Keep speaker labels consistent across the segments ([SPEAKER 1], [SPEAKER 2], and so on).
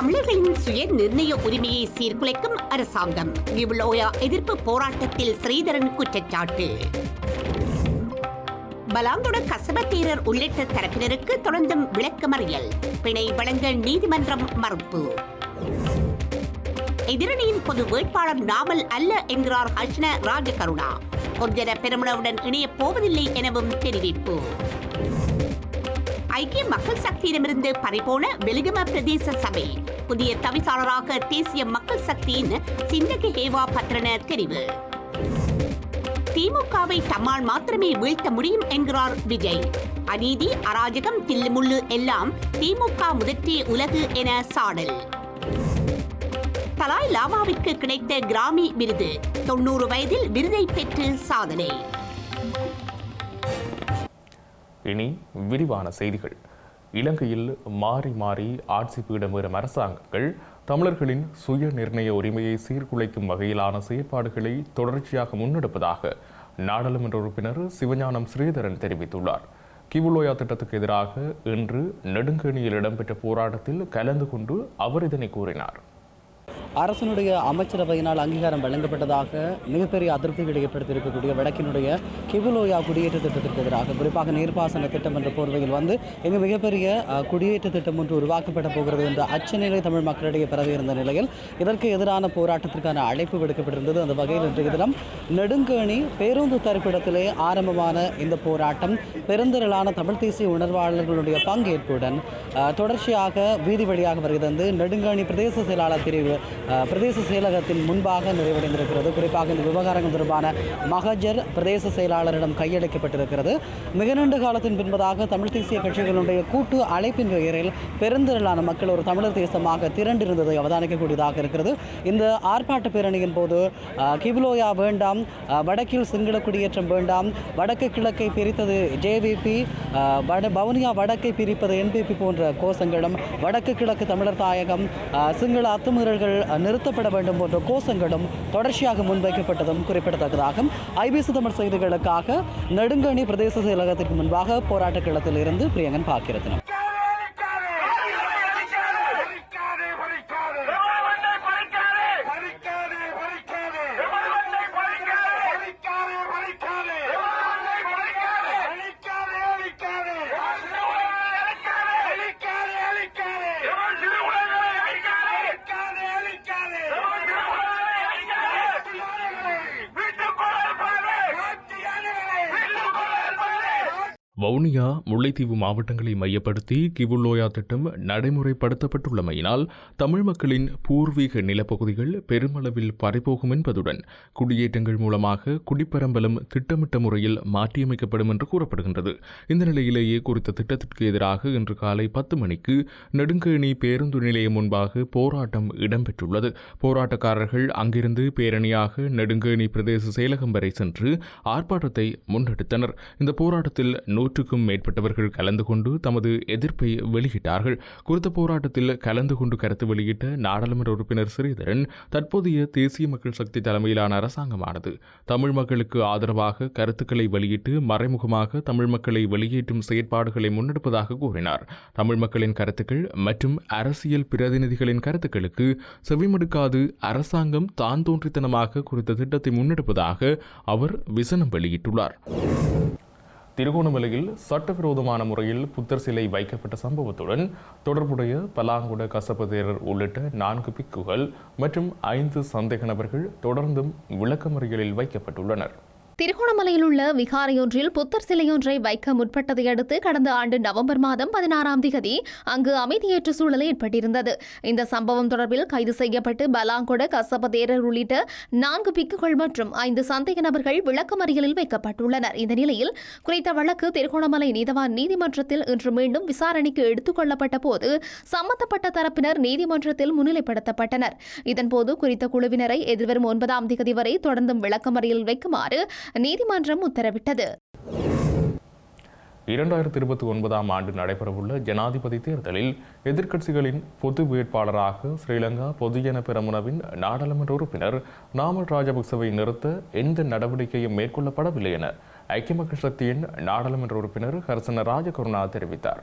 [SPEAKER 1] தமிழர்களின் சுய நிர்ணய உரிமையை சீர்குலைக்கும் அரசாங்கம். கிவ்லோயா எதிர்ப்பு போராட்டத்தில் ஸ்ரீதரன் குற்றச்சாட்டு. பலாங்குட கசபத்தீரர் உள்ளிட்ட தரப்பினருக்கு தொடர்ந்தும் விளக்கமறியல். பிணை வழங்க நீதிமன்றம் மறுப்பு. எதிரணியின் பொது வேட்பாளர் நாமல் அல்ல என்கிறார் ஹர்ஷன ராஜகருணா. பொதுஜன பெருமளவுடன் இணையப் போவதில்லை எனவும் தெரிவிப்பு. ஐக்கிய மக்கள் சக்தியிடமிருந்து பறிபோன வெலிகம பிரதேச சபை. புதிய தவிசாளராக தேசிய மக்கள் சக்தியின் சிந்தகி ஹேவா பத்ரன தெரிவு. திமுகவை தம்மால் மாத்திரமே வீழ்த்த முடியும் என்கிறார் விஜய். அநீதி அராஜகம் தில்லுமுள்ளு எல்லாம் திமுக முதற்றிய உலகு என சாடல். தலாய் லாமாவிற்கு கிடைத்த கிராமி விருது. தொண்ணூறு வயதில் விருதை பெற்று சாதனை.
[SPEAKER 2] இனி விரிவான செய்திகள். இலங்கையில் மாறி மாறி ஆட்சி பீடமேறும் அரசாங்கங்கள் தமிழர்களின் சுய நிர்ணய உரிமையை சீர்குலைக்கும் வகையிலான செயற்பாடுகளை தொடர்ச்சியாக முன்னெடுப்பதாக நாடாளுமன்ற உறுப்பினர் சிவஞானம் ஸ்ரீதரன் தெரிவித்துள்ளார். கிவுலோயா திட்டத்துக்கு எதிராக இன்று நெடுங்கணியில் இடம்பெற்ற போராட்டத்தில் கலந்து கொண்டு அவர் இதனை கூறினார்.
[SPEAKER 3] அரசனுடைய அமைச்சரவையினால் அங்கீகாரம் வழங்கப்பட்டதாக மிகப்பெரிய அதிருப்திகளை ஏற்படுத்தியிருக்கக்கூடிய வடக்கினுடைய கிவுலோயா குடியேற்ற திட்டத்திற்கு எதிராக குறிப்பாக நீர்ப்பாசன திட்டம் என்ற போர்வையில் வந்து இங்கு மிகப்பெரிய குடியேற்ற திட்டம் ஒன்று உருவாக்கப்பட போகிறது என்ற அச்சநிலை தமிழ் மக்களிடையே பரவி இருந்த நிலையில் இதற்கு எதிரான போராட்டத்திற்கான அழைப்பு விடுக்கப்பட்டிருந்தது. அந்த வகையில் இன்றைய தினம் நெடுங்கேணி பேருந்து தரிப்பிடத்திலே ஆரம்பமான இந்த போராட்டம் பெருந்திரளான தமிழ் தேசிய உணர்வாளர்களுடைய பங்கேற்புடன் தொடர்ச்சியாக வீதி வழியாக வருகிறது. நெடுங்கேணி பிரதேச செயலாளர் பிரிவு பிரதேச செயலகத்தின் முன்பாக நிறைவடைந்திருக்கிறது. குறிப்பாக இந்த விவகாரங்கள் தொடர்பான மகஜர் பிரதேச செயலாளரிடம் கையளிக்கப்பட்டிருக்கிறது. மிக நீண்ட காலத்தின் பின்பதாக தமிழ் தேசிய கட்சிகளுடைய கூட்டு அழைப்பின் பெயரில் பெருந்திரளான மக்கள் ஒரு தமிழர் தேசமாக திரண்டிருந்ததை அவதானிக்கக்கூடியதாக இருக்கிறது. இந்த ஆர்ப்பாட்ட பேரணியின் போது அஹ், கிவ்லோயா வேண்டாம் வடக்கில் சிங்கள குடியேற்றம் வேண்டாம் வடக்கு கிழக்கை பிரித்தது ஜேவிபி வட வவுனியா வடக்கை பிரிப்பது என்பிபி போன்ற கோஷங்களும் வடக்கு கிழக்கு தமிழர் தாயகம் சிங்கள அத்துமீறல்கள் நிறுத்தப்பட வேண்டும் போன்ற கோஷங்களும் தொடர்ச்சியாக முன்வைக்கப்பட்டதும் குறிப்பிடத்தக்கதாகும். ஐபிசி தமிழ் செய்திகளுக்காக நெடுங்கணி பிரதேச செயலகத்திற்கு முன்பாக போராட்ட களத்தில் இருந்து பிரியங்கன் பாக்கிரத்தினம்
[SPEAKER 2] வவுனியா முல்லைத்தீவு மாவட்டங்களை மையப்படுத்தி கிவுலோயா திட்டம் நடைமுறைப்படுத்தப்பட்டுள்ளமையினால் தமிழ் மக்களின் பூர்வீக நிலப்பகுதிகள் பெருமளவில் பறிபோகும் என்பதுடன் குடியேற்றங்கள் மூலமாக குடிப்பரம்பலம் திட்டமிட்ட முறையில் மாற்றியமைக்கப்படும் என்று கூறப்படுகின்றது. இந்த நிலையிலேயே குறித்த திட்டத்திற்கு எதிராக இன்று காலை பத்து மணிக்கு நெடுங்கேணி பேருந்து நிலையம் முன்பாக போராட்டம் இடம்பெற்றுள்ளது. போராட்டக்காரர்கள் அங்கிருந்து பேரணியாக நெடுங்கேணி பிரதேச செயலகம் வரை சென்று ஆர்ப்பாட்டத்தை முன்னெடுத்தனர். இந்த போராட்டத்தில் நூற்றுக்கும் மேற்பட்டவர்கள் கலந்து கொண்டு தமது எதிர்ப்பை வெளியிட்டார்கள். குறித்த போராட்டத்தில் கலந்து கொண்டு கருத்து வெளியிட்ட நாடாளுமன்ற உறுப்பினர் ஸ்ரீதரன் தற்போதைய தேசிய மக்கள் சக்தி தலைமையிலான அரசாங்கமானது. தமிழ் மக்களுக்கு ஆதரவாக கருத்துக்களை வெளியிட்டு மறைமுகமாக தமிழ் மக்களை வெளியேற்றும் செயற்பாடுகளை முன்னெடுப்பதாக கூறினார். தமிழ் மக்களின் கருத்துக்கள் மற்றும் அரசியல் பிரதிநிதிகளின் கருத்துக்களுக்கு செவிமடுக்காது அரசாங்கம் தான் தோன்றித்தனமாக குறித்த திட்டத்தை முன்னெடுப்பதாக அவர் விசனம் வெளியிட்டுள்ளார். திருகோணமலையில் சட்டவிரோதமான முறையில் புத்தர் சிலை வைக்கப்பட்ட சம்பவத்துடன் தொடர்புடைய பலாங்குட கசபதேரர் உள்ளிட்ட நான்கு பிக்குகள் மற்றும் ஐந்து சந்தேக நபர்கள் தொடர்ந்தும் விளக்கமறியலில் வைக்கப்பட்டுள்ளனர்.
[SPEAKER 4] திருகோணமலையில் உள்ள விகாரையொன்றில் புத்தர் சிலையொன்றை வைக்க முற்பட்டதை அடுத்து கடந்த ஆண்டு நவம்பர் மாதம் பதினாறாம் திகதி அங்கு அமைதியற்ற சூழல் ஏற்பட்டிருந்தது. இந்த சம்பவம் தொடர்பில் கைது செய்யப்பட்டு பலாங்கொட கசப தேரர் உள்ளிட்ட நான்கு பிக்குகள் மற்றும் ஐந்து சந்தேக நபர்கள் விளக்கமறியலில் வைக்கப்பட்டுள்ளனர். இந்த நிலையில் குறித்த வழக்கு திருகோணமலை நீதவான் நீதிமன்றத்தில் இன்று மீண்டும் விசாரணைக்கு எடுத்துக் கொள்ளப்பட்ட போது சம்பந்தப்பட்ட தரப்பினர் நீதிமன்றத்தில் முன்னிலைப்படுத்தப்பட்டனர். இதன்போது குறித்த குழுவினரை எதிர்வரும் ஒன்பதாம் திகதி வரை தொடர்ந்தும் விளக்கமறியலில் வைக்குமாறு நீதிமன்றம் உத்தரவிட்டது.
[SPEAKER 2] இரண்டாயிரத்தி இருபத்தி ஒன்பதாம் ஆண்டு நடைபெறவுள்ள ஜனாதிபதி தேர்தலில் எதிர்க்கட்சிகளின் பொது வேட்பாளராக ஸ்ரீலங்கா பொதுஜன பெரமுனவின் நாடாளுமன்ற உறுப்பினர் நாமல் ராஜபக்சவை நிறுத்த எந்த நடவடிக்கையும் மேற்கொள்ளப்படவில்லை என ஐக்கிய மக்கள் சக்தியின் நாடாளுமன்ற உறுப்பினர் ஹர்சன ராஜகருணா தெரிவித்தார்.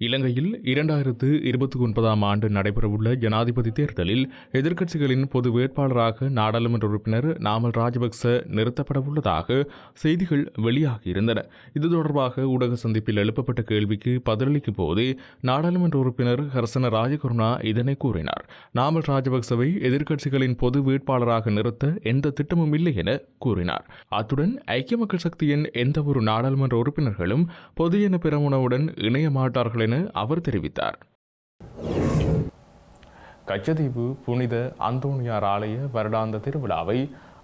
[SPEAKER 2] இலங்கையில் இரண்டாயிரத்து இருபத்தி ஒன்பதாம் ஆண்டு நடைபெறவுள்ள ஜனாதிபதி தேர்தலில் எதிர்க்கட்சிகளின் பொது வேட்பாளராக நாடாளுமன்ற உறுப்பினர் நாமல் ராஜபக்ச நிறுத்தப்படவுள்ளதாக செய்திகள் வெளியாகியிருந்தன. இது தொடர்பாக ஊடக சந்திப்பில் எழுப்பப்பட்ட கேள்விக்கு பதிலளிக்கும் போதே நாடாளுமன்ற உறுப்பினர் ஹர்சன ராஜகருணா இதனை கூறினார். நாமல் ராஜபக்சவை எதிர்க்கட்சிகளின் பொது வேட்பாளராக நிறுத்த எந்த திட்டமும் இல்லை என கூறினார். அத்துடன் ஐக்கிய மக்கள் சக்தியின் எந்தவொரு நாடாளுமன்ற உறுப்பினர்களும் பொது என பெரமுனவுடன் இணைய மாட்டார்கள் என அவர் தெரிவித்தார். கச்சதீவு புனித அந்தோணியார் ஆலய வருடாந்த திருவிழாவை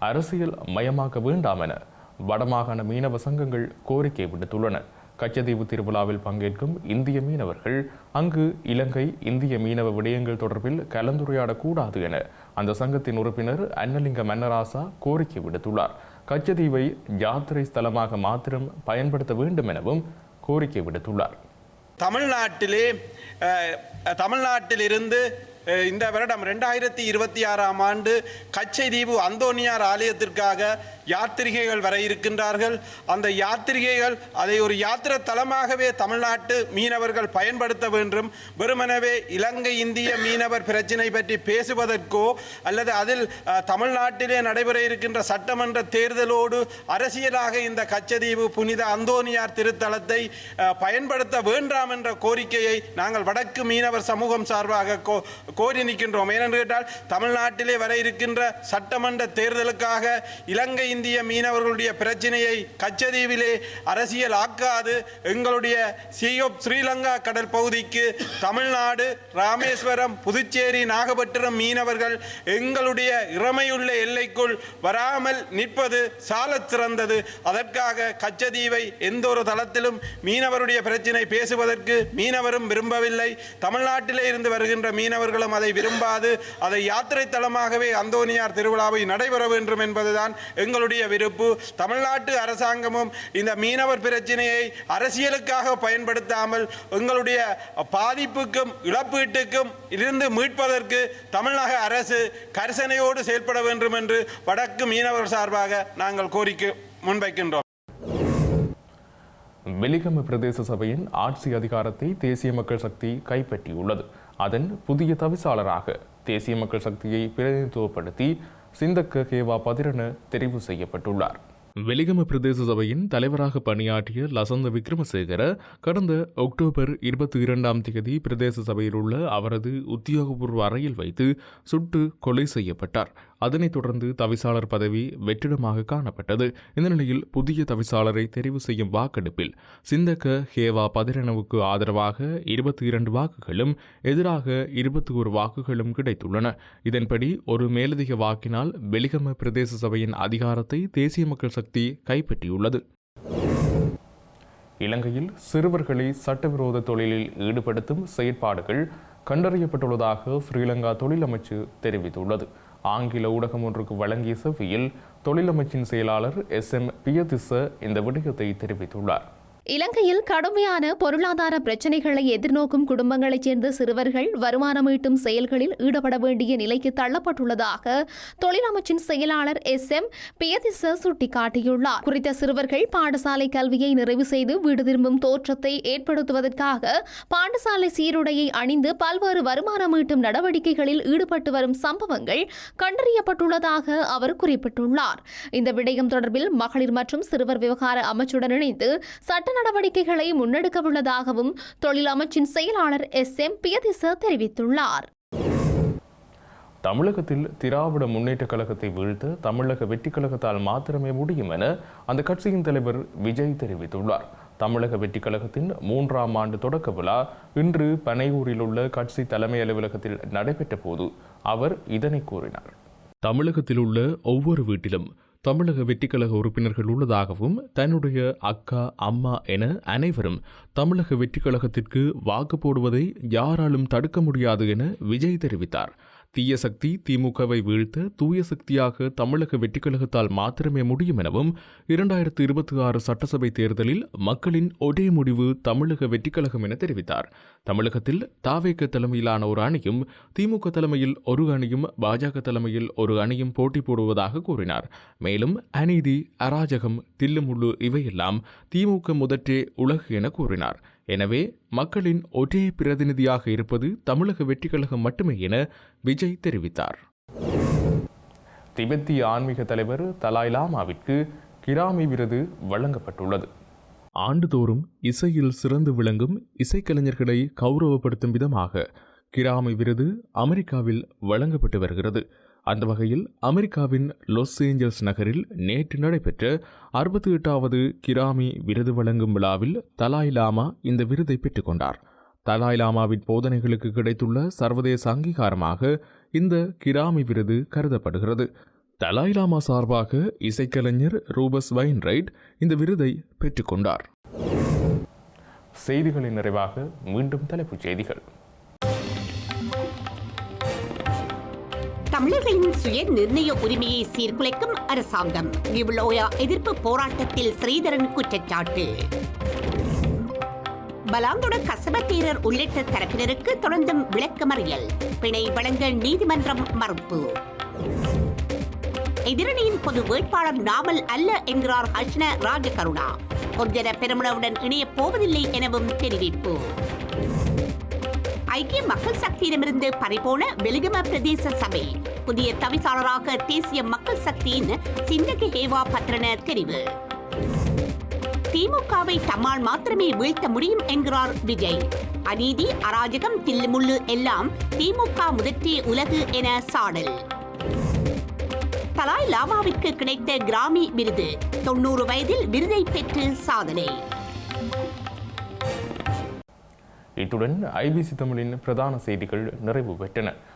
[SPEAKER 2] அரசியல் மயமாக்க வேண்டாம் என வடமாகாண மீனவ சங்கங்கள் கோரிக்கை விடுத்துள்ளன. கச்சதீவு திருவிழாவில் பங்கேற்கும் இந்திய மீனவர்கள் அங்கு இலங்கை இந்திய மீனவ விடயங்கள் தொடர்பில் கலந்துரையாடக்கூடாது என அந்த சங்கத்தின் உறுப்பினர் அன்னலிங்க மன்னராசா கோரிக்கை விடுத்துள்ளார். கச்சதீவை யாத்திரை ஸ்தலமாக மாத்திரம் பயன்படுத்த வேண்டும் எனவும் கோரிக்கை விடுத்துள்ளார்.
[SPEAKER 5] தமிழ்நாட்டிலே தமிழ்நாட்டிலிருந்து இந்த வருடம் ரெண்டாயிரத்தி இருபத்தி ஆறாம் ஆண்டு கச்சைதீவு அந்தோனியார் ஆலயத்திற்காக யாத்திரிகைகள் வர இருக்கின்றார்கள். அந்த யாத்திரிகைகள் அதை ஒரு யாத்திரை தலமாகவே தமிழ்நாட்டு மீனவர்கள் பயன்படுத்த வேண்டும். வெறுமனவே இலங்கை இந்திய மீனவர் பிரச்சினை பற்றி பேசுவதற்கோ அல்லது அதில் தமிழ்நாட்டிலே நடைபெற இருக்கின்ற சட்டமன்ற தேர்தலோடு அரசியலாக இந்த கச்சதீவு புனித அந்தோனியார் திருத்தலத்தை பயன்படுத்த வேண்டாம் என்ற கோரிக்கையை நாங்கள் வடக்கு மீனவர் சமூகம் சார்பாக கோரி நிற்கின்றோம். ஏனென்று கேட்டால் தமிழ்நாட்டிலே வர இருக்கின்ற சட்டமன்ற தேர்தலுக்காக இலங்கை இந்திய மீனவர்களுடைய பிரச்சனையை கச்சதீவிலே அரசியல் ஆக்காது. எங்களுடைய சியோப் ஸ்ரீலங்கா கடல் பகுதிக்கு தமிழ்நாடு ராமேஸ்வரம் புதுச்சேரி நாகப்பட்டினம் மீனவர்கள் எங்களுடைய இறமையுள்ள எல்லைக்குள் வராமல் நிற்பது சால சிறந்தது. அதற்காக கச்சதீவை எந்த ஒரு தளத்திலும் மீனவருடைய பிரச்சினை பேசுவதற்கு மீனவரும் விரும்பவில்லை. தமிழ்நாட்டிலே இருந்து வருகின்ற மீனவர்கள் மீனவர்களும் அதை விரும்பாது. அதை யாத்திரை தலமாகவே அந்தோனியார் திருவிழாவை நடைபெற வேண்டும் என்பதுதான் எங்களுடைய விருப்பு. தமிழ்நாட்டு அரசாங்கமும் இந்த மீனவர் பிரச்சனையை அரசியலுக்காக பயன்படுத்தாமல் எங்களுடைய பாதிப்புக்கும் இழப்பீட்டுக்கும் இருந்து மீட்பதற்கு தமிழக அரசு கரிசனையோடு செயல்பட வேண்டும் என்று வடக்கு மீனவர் சார்பாக நாங்கள் கோரிக்கை முன்வைக்கின்றோம்.
[SPEAKER 2] வெலிகம பிரதேச சபையின் ஆட்சி அதிகாரத்தை தேசிய மக்கள் சக்தி கைப்பற்றியுள்ளது. அதன் புதிய தவிசாளராக தேசிய மக்கள் சக்தியை பிரதிநிதித்துவப்படுத்தி சிந்தக்க கேவா பதிரன தெரிவு செய்யப்பட்டுள்ளார். வெலிகம பிரதேச சபையின் தலைவராக பணியாற்றிய லசந்த விக்ரமசேகர கடந்த அக்டோபர் இருபத்தி இரண்டாம் தேதி பிரதேச சபையில் உள்ள அவரது உத்தியோகபூர்வ அறையில் வைத்து சுட்டு கொலை செய்யப்பட்டார். அதனைத் தொடர்ந்து தவிசாளர் பதவி வெற்றிடமாக காணப்பட்டது. இந்த நிலையில் புதிய தவிசாளரை தெரிவு செய்யும் வாக்கெடுப்பில் சிந்தக்க ஹேவா பதிரனவுக்கு ஆதரவாக இருபத்தி இரண்டு வாக்குகளும் எதிராக இருபத்தி ஒரு வாக்குகளும் கிடைத்துள்ளன. இதன்படி ஒரு மேலதிக வாக்கினால் வெலிகம பிரதேச சபையின் அதிகாரத்தை தேசிய மக்கள் சக்தி கைப்பற்றியுள்ளது. இலங்கையில் சிறுவர்களை சட்டவிரோத தொழிலில் ஈடுபடுத்தும் செயற்பாடுகள் கண்டறியப்பட்டுள்ளதாக ஸ்ரீலங்கா தொழில் அமைச்சு தெரிவித்துள்ளது. ஆங்கில ஊடகம் ஒன்றுக்கு வழங்கிய செவ்வியில் தொழிலமைச்சின் செயலாளர் எஸ் எம் பியதிச இந்த விடயத்தை தெரிவித்துள்ளார்.
[SPEAKER 4] இலங்கையில் கடுமையான பொருளாதார பிரச்சினைகளை எதிர்நோக்கும் குடும்பங்களைச் சேர்ந்த சிறுவர்கள் வருமானம் ஈட்டும் செயல்களில் ஈடுபட வேண்டிய நிலைக்கு தள்ளப்பட்டுள்ளதாக தொழிலமைச்சின் செயலாளர் எஸ். எம். பியதிச சுட்டிக்காட்டியுள்ளார். குறித்த சிறுவர்கள் பாடசாலை கல்வியை நிறைவு செய்து வீடு திரும்பும் தோற்றத்தை ஏற்படுத்துவதற்காக பாடசாலை சீருடையை அணிந்து பல்வேறு வருமானம் ஈட்டும் நடவடிக்கைகளில் ஈடுபட்டு வரும் சம்பவங்கள் கண்டறியப்பட்டுள்ளதாக அவர் குறிப்பிட்டுள்ளார். இந்த விடயம் தொடர்பில் மகளிர் மற்றும் சிறுவர் விவகார அமைச்சுடன் இணைந்து சட்ட நடவடிக்கைகளை முன்னெடுக்க உள்ளதாகவும் தொழில் அமைச்சின் செயலாளர் எஸ். எம். பியதிச தெரிவித்துள்ளார்.
[SPEAKER 2] தமிழகத்தில் திராவிட முன்னேற்றக் கழகத்தை வீழ்த்த தமிழக வெற்றிக் கழகத்தால் மாத்திரமே முடியும் என அந்த கட்சியின் தலைவர் விஜய் தெரிவித்துள்ளார். தமிழக வெற்றிக் கழகத்தின் மூன்றாம் ஆண்டு தொடக்க விழா இன்று பனையூரில் உள்ள கட்சி தலைமை அலுவலகத்தில் நடைபெற்ற போது அவர் இதனை கூறினார். தமிழகத்தில் உள்ள ஒவ்வொரு வீட்டிலும் தமிழக வெற்றிக்கழக உறுப்பினர்கள் உள்ளதாகவும் தன்னுடைய அக்கா அம்மா என அனைவரும் தமிழக வெற்றிக்கழகத்திற்கு வாக்கு போடுவதை யாராலும் தடுக்க முடியாது என விஜய் தெரிவித்தார். தீய சக்தி திமுகவை வீழ்த்த தூய சக்தியாக தமிழக வெற்றிக்கழகத்தால் மாத்திரமே முடியும் எனவும் இரண்டாயிரத்து இருபத்தி ஆறு சட்டசபை தேர்தலில் மக்களின் ஒரே முடிவு தமிழக வெற்றிக்கழகம் என தெரிவித்தார். தமிழகத்தில் தாவேக தலைமையிலான ஒரு அணியும் திமுக தலைமையில் ஒரு அணியும் பாஜக தலைமையில் ஒரு அணியும் போட்டி போடுவதாக கூறினார். மேலும் அநீதி அராஜகம் தில்லுமுள்ளு இவையெல்லாம் திமுக முதற்றே உலகு என கூறினார். எனவே மக்களின் ஒரே பிரதிநிதியாக இருப்பது தமிழக வெற்றிக்கழகம் மட்டுமே என விஜய் தெரிவித்தார். திபெத்திய ஆன்மீக தலைவர் தலாய் லாமாவிற்கு கிராமி விருது வழங்கப்பட்டுள்ளது. ஆண்டுதோறும் இசையில் சிறந்து விளங்கும் இசைக்கலைஞர்களை கௌரவப்படுத்தும் விதமாக கிராமி விருது அமெரிக்காவில் வழங்கப்பட்டு வருகிறது. அந்த வகையில் அமெரிக்காவின் லாஸ் ஏஞ்சல்ஸ் நகரில் நேற்று நடைபெற்ற அறுபத்தி எட்டாவது கிராமி விருது வழங்கும் விழாவில் தலாய் லாமா இந்த விருதை பெற்றுக்கொண்டார் தலாய் லாமாவின் போதனைகளுக்கு கிடைத்துள்ள சர்வதேச அங்கீகாரமாக இந்த கிராமி விருது கருதப்படுகிறது. தலாய் லாமா சார்பாக இசைக்கலைஞர் ரூபஸ் வைன்ரைட் இந்த விருதை பெற்றுக்கொண்டார் செய்திகளின் நிறைவாக மீண்டும் தலைப்புச் செய்திகள்.
[SPEAKER 1] தமிழர்களின் சுய நிர்ணய உரிமையை சீர்குலைக்கும் அரசாங்கம். இவ்லோயா எதிர்ப்பு போராட்டத்தில் ஸ்ரீதரன் குற்றச்சாட்டு. பலாங்குட கசபத்தீரர் உள்ளிட்ட தரப்பினருக்கு தொடர்ந்தும் விளக்கமறியல். பிணை வழங்க நீதிமன்றம் மறுப்பு. எதிரணியின் பொது வேட்பாளர் நாமல் அல்ல என்கிறார் ஹர்ஷன ராஜகருணா. பொதுஜன பெருமளவுடன் இணையப் போவதில்லை எனவும் தெரிவிப்பு. ஐக்கிய மக்கள் சக்தியிடமிருந்து பறிபோன வெலிகம பிரதேச சபை. புதிய தவிசாளராக தேசிய மக்கள் சக்தியின் சிந்தகி ஹேவா பத்ரன தெரிவு. திமுகவை தம்மால் மாத்திரமே வீழ்த்த முடியும் என்கிறார் விஜய். அநீதி அராஜகம் தில்லுமுள்ளு எல்லாம் திமுக முதற்றிய உலகு என சாடல். தலாய் லாமாவிற்கு கிடைத்த கிராமி விருது தொண்ணூறு வயதில் விருதை பெற்று சாதனை.
[SPEAKER 2] இத்துடன் ஐபிசி தமிழின் பிரதான செய்திகள் நிறைவு பெற்றன.